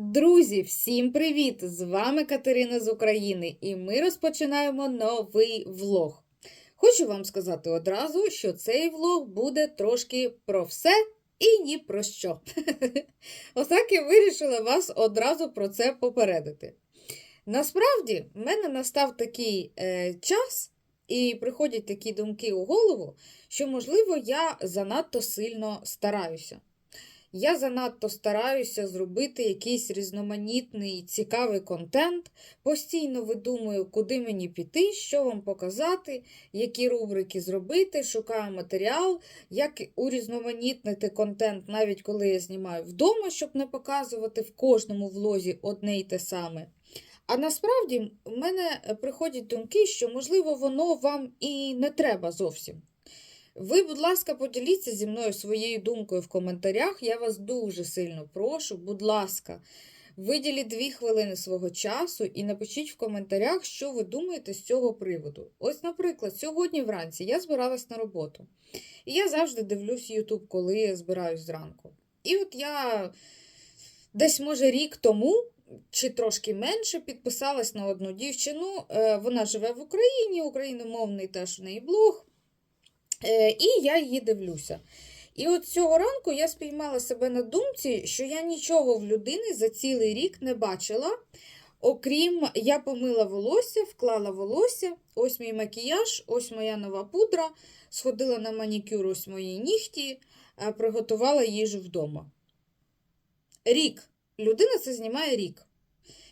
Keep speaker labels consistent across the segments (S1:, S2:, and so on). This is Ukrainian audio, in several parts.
S1: Друзі, всім привіт! З вами Катерина з України, і ми розпочинаємо новий влог. Хочу вам сказати одразу, що цей влог буде трошки про все і ні про що. Отак я вирішила вас одразу про це попередити. Насправді, в мене настав такий е, час, і приходять такі думки у голову, що, можливо, я занадто сильно стараюся. Я занадто стараюся зробити якийсь різноманітний цікавий контент, постійно видумую, куди мені піти, що вам показати, які рубрики зробити, шукаю матеріал, як урізноманітнити контент, навіть коли я знімаю вдома, щоб не показувати в кожному влозі одне й те саме. А насправді в мене приходять думки, що, можливо, воно вам і не треба зовсім. Ви, будь ласка, поділіться зі мною своєю думкою в коментарях. Я вас дуже сильно прошу, будь ласка, виділіть дві хвилини свого часу і напишіть в коментарях, що ви думаєте з цього приводу. Ось, наприклад, сьогодні вранці я збиралась на роботу. І я завжди дивлюсь YouTube, коли я збираюсь зранку. І от я десь, може, рік тому. Чи трошки менше підписалась на одну дівчину. Е, Вона живе в Україні, україномовний теж в неї блог. Е, І я її дивлюся. І от цього ранку я спіймала себе на думці, що я нічого в людини за цілий рік не бачила. Окрім, я помила волосся, вклала волосся, ось мій макіяж, ось моя нова пудра, сходила на манікюр, ось мої нігті, е, приготувала їжу вдома. Рік. Людина це знімає рік.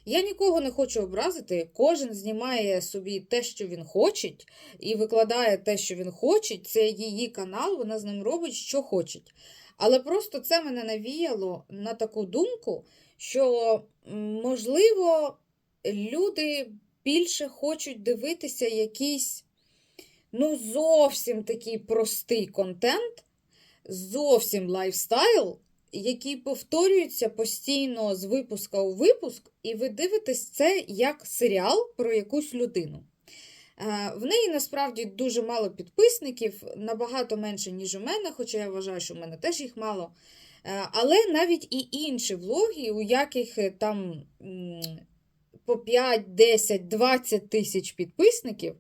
S1: Я нікого не хочу образити. Кожен знімає собі те, що він хоче, і викладає те, що він хоче. Це її канал, вона з ним робить, що хоче. Але просто це мене навіяло на таку думку, що, можливо, люди більше хочуть дивитися якийсь, ну, зовсім такий простий контент, зовсім лайфстайл який повторюється постійно з випуска у випуск, і ви дивитесь це як серіал про якусь людину. Е, В неї насправді дуже мало підписників, набагато менше, ніж у мене, хоча я вважаю, що в мене теж їх мало. Е, Але навіть і інші влоги, у яких е, там по 5, 10, 20 тисяч підписників,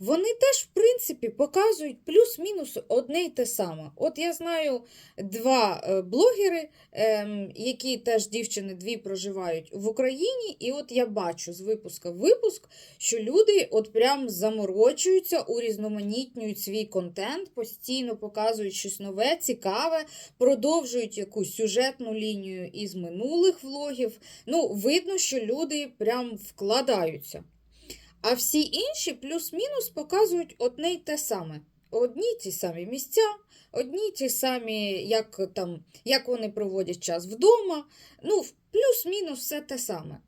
S1: вони теж, в принципі, показують плюс-мінус одне й те саме. От я знаю два е, блогери, ем, які теж дівчини дві проживають в Україні, і от я бачу з випуска в випуск, що люди от прям заморочуються, урізноманітнюють свій контент, постійно показують щось нове, цікаве, продовжують якусь сюжетну лінію із минулих влогів. Ну, видно, що люди прям вкладаються. А всі інші плюс-мінус показують одне й те саме. Одні ті самі місця, одні ті самі, як, там, як вони проводять час вдома. Ну, плюс-мінус все те саме.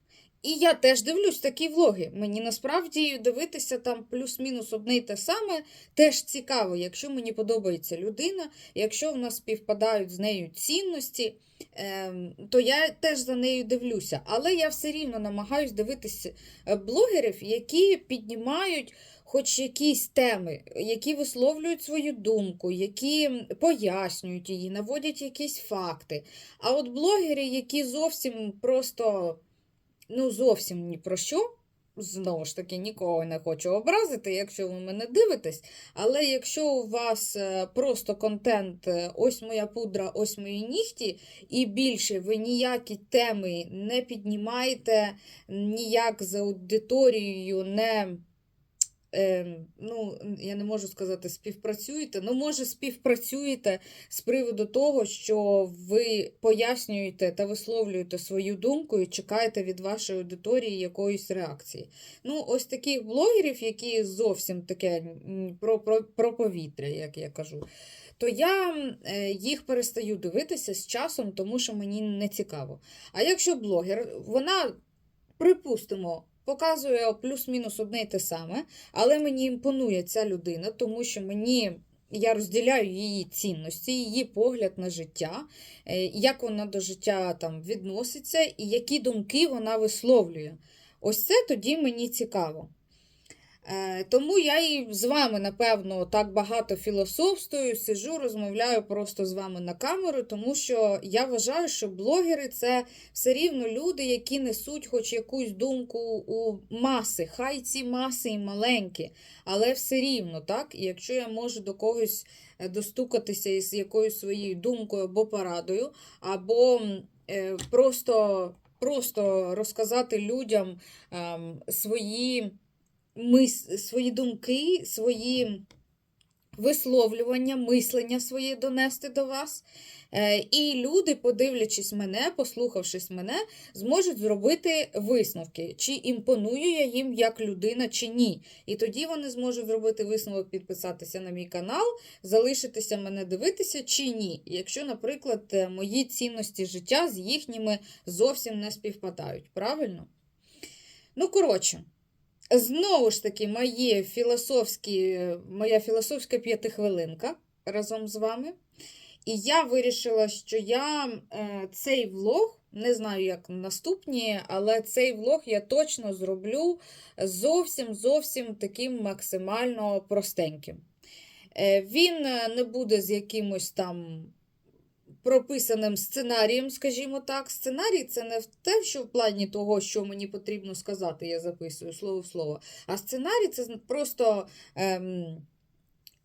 S1: І я теж дивлюсь такі влоги. Мені насправді дивитися там плюс-мінус одне й те саме теж цікаво, якщо мені подобається людина, якщо в нас співпадають з нею цінності, ем, то я теж за нею дивлюся. Але я все рівно намагаюсь дивитися е, блогерів, які піднімають хоч якісь теми, які висловлюють свою думку, які пояснюють її, наводять якісь факти. А от блогери, які зовсім просто ну, зовсім ні про що. Знову ж таки, нікого не хочу образити, якщо ви мене дивитесь. Але якщо у вас е, просто контент, е, ось моя пудра, ось мої нігті, і більше ви ніякі теми не піднімаєте, ніяк з аудиторією не. Е, ну, я не можу сказати, співпрацюєте. Ну, може, співпрацюєте з приводу того, що ви пояснюєте та висловлюєте свою думку і чекаєте від вашої аудиторії якоїсь реакції. Ну, ось таких блогерів, які зовсім таке про, про, про повітря, як я кажу, то я е, їх перестаю дивитися з часом, тому що мені не цікаво. А якщо блогер, вона, припустимо, показує плюс-мінус одне й те саме, але мені імпонує ця людина, тому що мені. Я розділяю її цінності, її погляд на життя, е, як вона до життя там відноситься і які думки вона висловлює. Ось це тоді мені цікаво. Е, Тому я і з вами, напевно, так багато філософствую, сижу, розмовляю просто з вами на камеру, тому що я вважаю, що блогери це все рівно люди, які несуть хоч якусь думку у маси. Хай ці маси і маленькі, але все рівно, так? І якщо я можу до когось е, достукатися із якоюсь своєю думкою або порадою, або е, просто, просто розказати людям ем, свої мис... свої думки, свої висловлювання, мислення своє донести до вас. Е, І люди, подивлячись мене, послухавшись мене, зможуть зробити висновки, чи імпоную я їм як людина, чи ні. І тоді вони зможуть зробити висновок, підписатися на мій канал, залишитися мене дивитися чи ні. Якщо, наприклад, е, мої цінності життя з їхніми зовсім не співпадають. Правильно? Ну, коротше. Знову ж таки, моє філософські, моя філософська п'ятихвилинка разом з вами. І я вирішила, що я е, цей влог, не знаю, як наступні, але цей влог я точно зроблю зовсім зовсім таким максимально простеньким. Е, він е, не буде з якимось там прописаним сценарієм, скажімо так. Сценарій це не те, що в плані того, що мені потрібно сказати, я записую слово в слово. А сценарій це просто ем,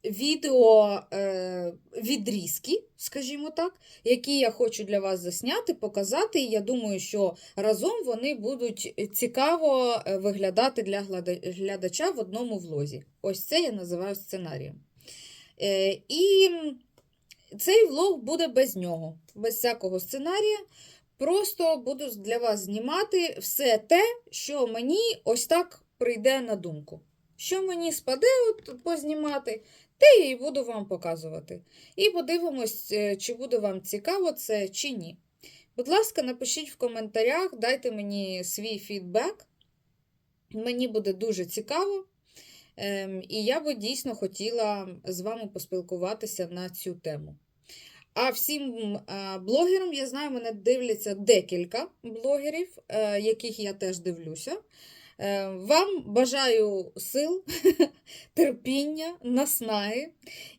S1: відео е, відрізки, скажімо так, які я хочу для вас засняти, показати. І я думаю, що разом вони будуть цікаво е, виглядати для глядача в одному влозі. Ось це я називаю сценарієм. Е, і цей влог буде без нього, без всякого сценарія. Просто буду для вас знімати все те, що мені ось так прийде на думку. Що мені спаде от познімати, те я і буду вам показувати. І подивимось, е, чи буде вам цікаво це чи ні. Будь ласка, напишіть в коментарях, дайте мені свій фідбек. Мені буде дуже цікаво. Ем, І я би дійсно хотіла з вами поспілкуватися на цю тему. А всім блогерам, я знаю, мене дивляться декілька блогерів, е, яких я теж дивлюся. Е, Вам бажаю сил, терпіння, наснаги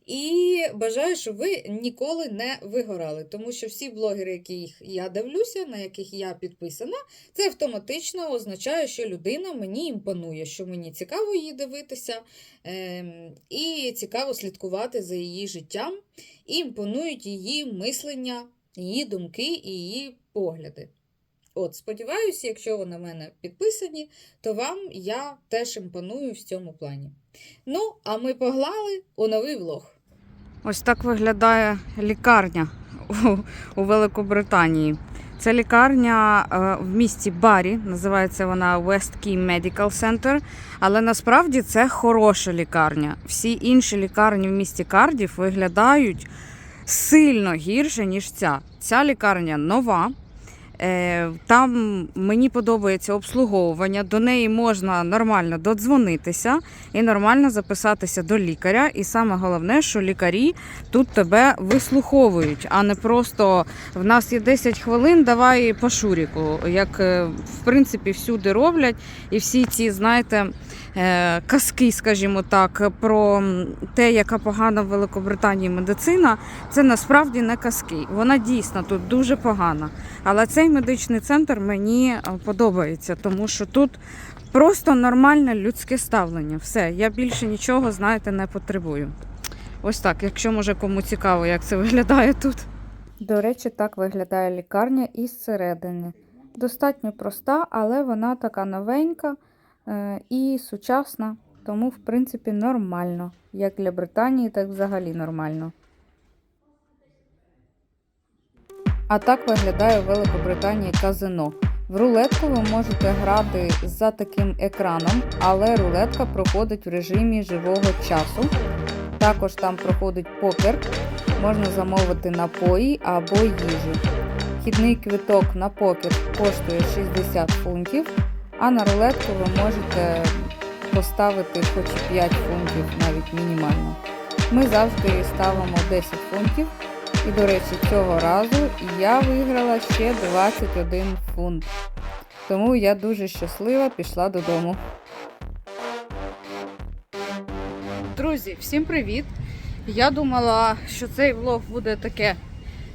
S1: і бажаю, щоб ви ніколи не вигорали. Тому що всі блогери, яких я дивлюся, на яких я підписана, це автоматично означає, що людина мені імпонує, що мені цікаво її дивитися, ем, і цікаво слідкувати за її життям, і імпонують її мислення, її думки і її погляди. От, сподіваюся, якщо ви на мене підписані, то вам я теж імпоную в цьому плані. Ну, а ми поглали у новий влог.
S2: Ось так виглядає лікарня у, у Великобританії. Це лікарня е, в місті Барі, називається вона West Key Medical Center, але насправді це хороша лікарня. Всі інші лікарні в місті Кардіф виглядають сильно гірше, ніж ця. Ця лікарня нова. Е, Там мені подобається обслуговування, до неї можна нормально додзвонитися і нормально записатися до лікаря. І саме головне, що лікарі тут тебе вислуховують, а не просто в нас є 10 хвилин, давай по шуріку, як е, в принципі всюди роблять. І всі ці, знаєте, е, казки, скажімо так, про те, яка погана в Великобританії медицина, це насправді не казки. Вона дійсно тут дуже погана. Але цей медичний центр мені е, подобається, тому що тут просто нормальне людське ставлення. Все, я більше нічого, знаєте, не потребую. Ось так, якщо може кому цікаво, як це виглядає тут. До речі, так виглядає лікарня із середини. Достатньо проста, але вона така новенька е, і сучасна, тому, в принципі, нормально. Як для Британії, так взагалі нормально. А так виглядає у Великобританії казино. В рулетку ви можете грати за таким екраном, але рулетка проходить в режимі живого часу. Також там проходить покер, можна замовити напої або їжу. Вхідний квиток на покер коштує 60 фунтів, а на рулетку ви можете поставити хоч 5 фунтів, навіть мінімально. Ми завжди ставимо 10 фунтів. І, до речі, цього разу я виграла ще 21 фунт. Тому я дуже щаслива пішла додому. Друзі, всім привіт! Я думала, що цей влог буде таке,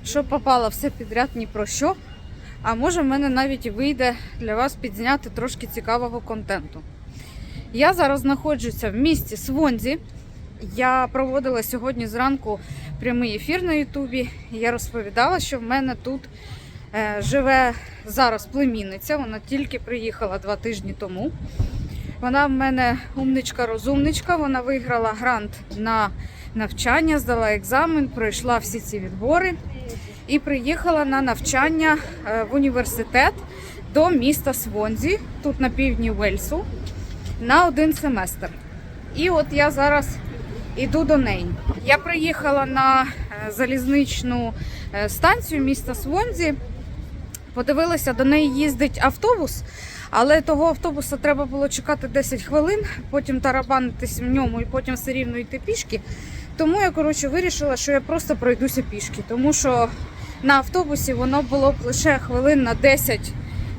S2: що попало все підряд ні про що. А може в мене навіть і вийде для вас підзняти трошки цікавого контенту. Я зараз знаходжуся в місті Свонзі. Я проводила сьогодні зранку прямий ефір на Ютубі. Я розповідала, що в мене тут е, живе зараз племінниця. Вона тільки приїхала два тижні тому. Вона в мене умничка-розумничка. Вона виграла грант на навчання, здала екзамен, пройшла всі ці відбори і приїхала на навчання е, в університет до міста Свонзі, тут на півдні Вельсу, на один семестр. І от я зараз іду до неї. Я приїхала на е, залізничну е, станцію міста Свонзі. Подивилася, до неї їздить автобус, але того автобуса треба було чекати 10 хвилин, потім тарабанитись в ньому і потім все рівно йти пішки. Тому я коротше вирішила, що я просто пройдуся пішки, тому що на автобусі воно було б лише хвилин на 10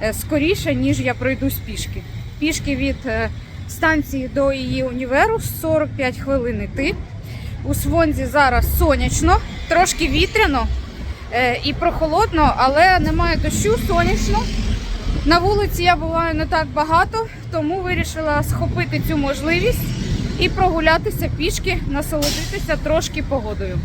S2: е, скоріше, ніж я пройдусь пішки. Пішки від станції до її універу 45 хвилин йти. У Свонзі зараз сонячно, трошки вітряно е, і прохолодно, але немає дощу, сонячно. На вулиці я буваю не так багато, тому вирішила схопити цю можливість і прогулятися пішки, насолодитися трошки погодою.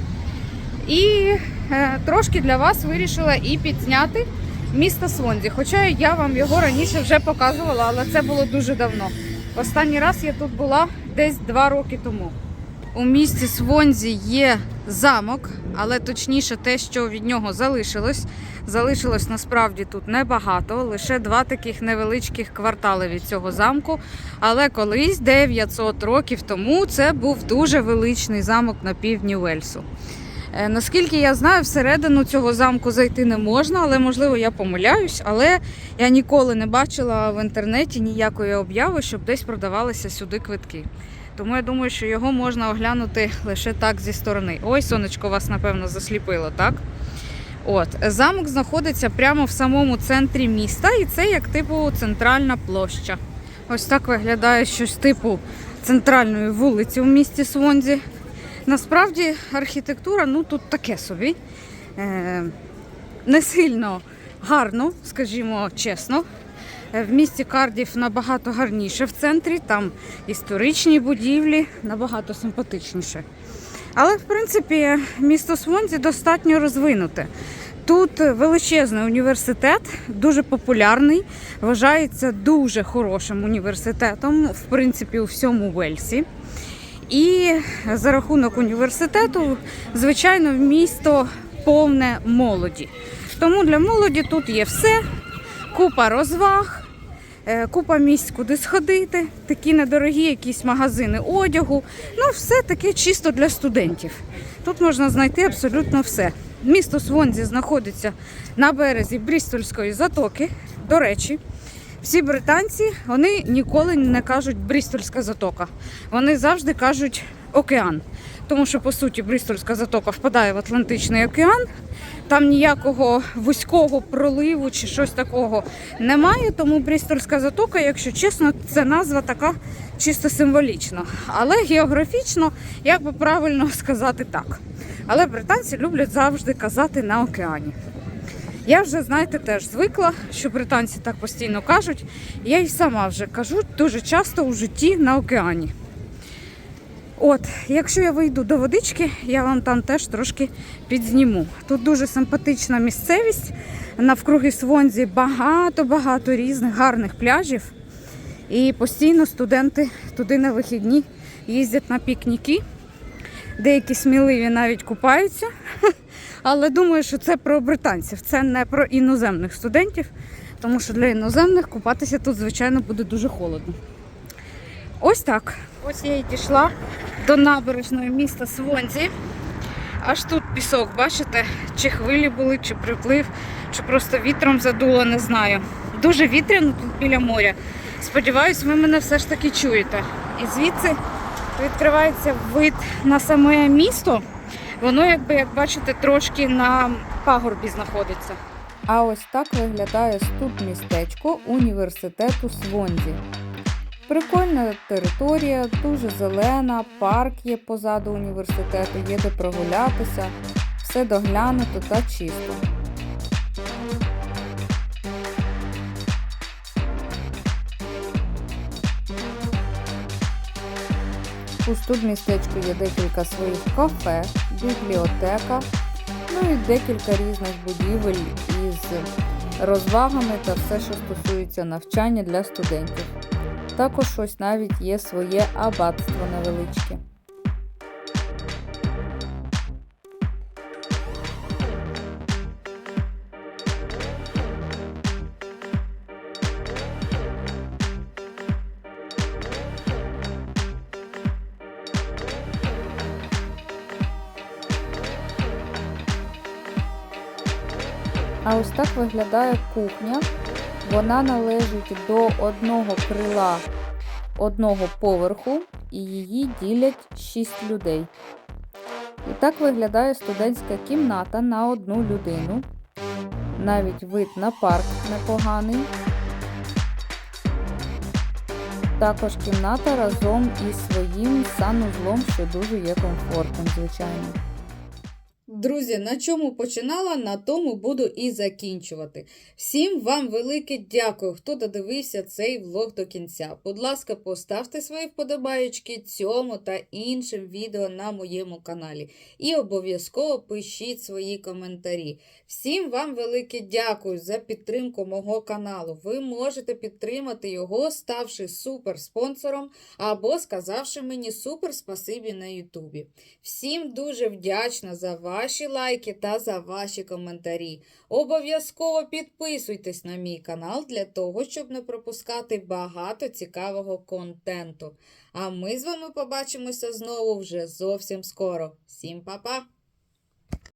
S2: І е, трошки для вас вирішила і підзняти місто Свонзі. Хоча я вам його раніше вже показувала, але це було дуже давно. Останній раз я тут була десь два роки тому. У місті Свонзі є замок, але точніше те, що від нього залишилось. Залишилось насправді тут небагато, лише два таких невеличких квартали від цього замку. Але колись, 900 років тому, це був дуже величний замок на півдні Уельсу. Е, Наскільки я знаю, всередину цього замку зайти не можна, але можливо я помиляюсь. Але я ніколи не бачила в інтернеті ніякої обяви, щоб десь продавалися сюди квитки. Тому я думаю, що його можна оглянути лише так зі сторони. Ой, сонечко вас, напевно, засліпило, так? От, замок знаходиться прямо в самому центрі міста, і це як типу центральна площа. Ось так виглядає щось типу центральної вулиці в місті Свонзі. Насправді архітектура ну тут таке собі. Е, не сильно гарно, скажімо чесно. Е, В місті Кардіф набагато гарніше в центрі, там історичні будівлі набагато симпатичніше. Але, в принципі, місто Свонзі достатньо розвинуте. Тут величезний університет, дуже популярний, вважається дуже хорошим університетом, в принципі, у всьому Вельсі. І за рахунок університету, звичайно, місто повне молоді. Тому для молоді тут є все, купа розваг, е, купа місць, куди сходити, такі недорогі якісь магазини одягу. Ну, все таке чисто для студентів. Тут можна знайти абсолютно все. Місто Свонзі знаходиться на березі Брістольської затоки. До речі, всі британці вони ніколи не кажуть Брістольська затока. Вони завжди кажуть океан. Тому що, по суті, Брістольська затока впадає в Атлантичний океан. Там ніякого вузького проливу чи щось такого немає. Тому Брістольська затока, якщо чесно, це назва така чисто символічна. Але географічно, як би правильно сказати так. Але британці люблять завжди казати на океані. Я вже, знаєте, теж звикла, що британці так постійно кажуть. Я й сама вже кажу дуже часто у житті на океані. От, якщо я вийду до водички, я вам там теж трошки підзніму. Тут дуже симпатична місцевість. Навкруги Свонзі багато-багато різних гарних пляжів. І постійно студенти туди на вихідні їздять на пікніки. Деякі сміливі навіть купаються. Але думаю, що це про британців, це не про іноземних студентів, тому що для іноземних купатися тут, звичайно, буде дуже холодно. Ось так. Ось я і дійшла до набережної міста Свонзі. Аж тут пісок, бачите? Чи хвилі були, чи приплив, чи просто вітром задуло, не знаю. Дуже вітряно тут біля моря. Сподіваюсь, ви мене все ж таки чуєте. І звідси відкривається вид на саме місто. Воно, якби як бачите, трошки на пагорбі знаходиться.
S1: А ось так виглядає тут містечко університету Свонзі.
S2: Прикольна територія, дуже зелена, парк є позаду університету, є де прогулятися, все доглянуто та чисто. У студмістечку є декілька своїх кафе, бібліотека, ну і декілька різних будівель із розвагами та все, що стосується навчання для студентів. Також ось навіть є своє аббатство невеличке. А ось так виглядає кухня. Вона належить до одного крила одного поверху і її ділять 6 людей. І так виглядає студентська кімната на одну людину. Навіть вид на парк непоганий. Також кімната разом із своїм санузлом, що дуже є комфортним, звичайно.
S1: Друзі, на чому починала, на тому буду і закінчувати. Всім вам велике дякую, хто додивився цей влог до кінця. Будь ласка, поставте свої вподобаєчки цьому та іншим відео на моєму каналі. І обов'язково пишіть свої коментарі. Всім вам велике дякую за підтримку мого каналу. Ви можете підтримати його, ставши суперспонсором або сказавши мені супер спасибі на Ютубі. Всім дуже вдячна за ваші лайки та за ваші коментарі. Обов'язково підписуйтесь на мій канал для того, щоб не пропускати багато цікавого контенту. А ми з вами побачимося знову вже зовсім скоро. Всім па-па!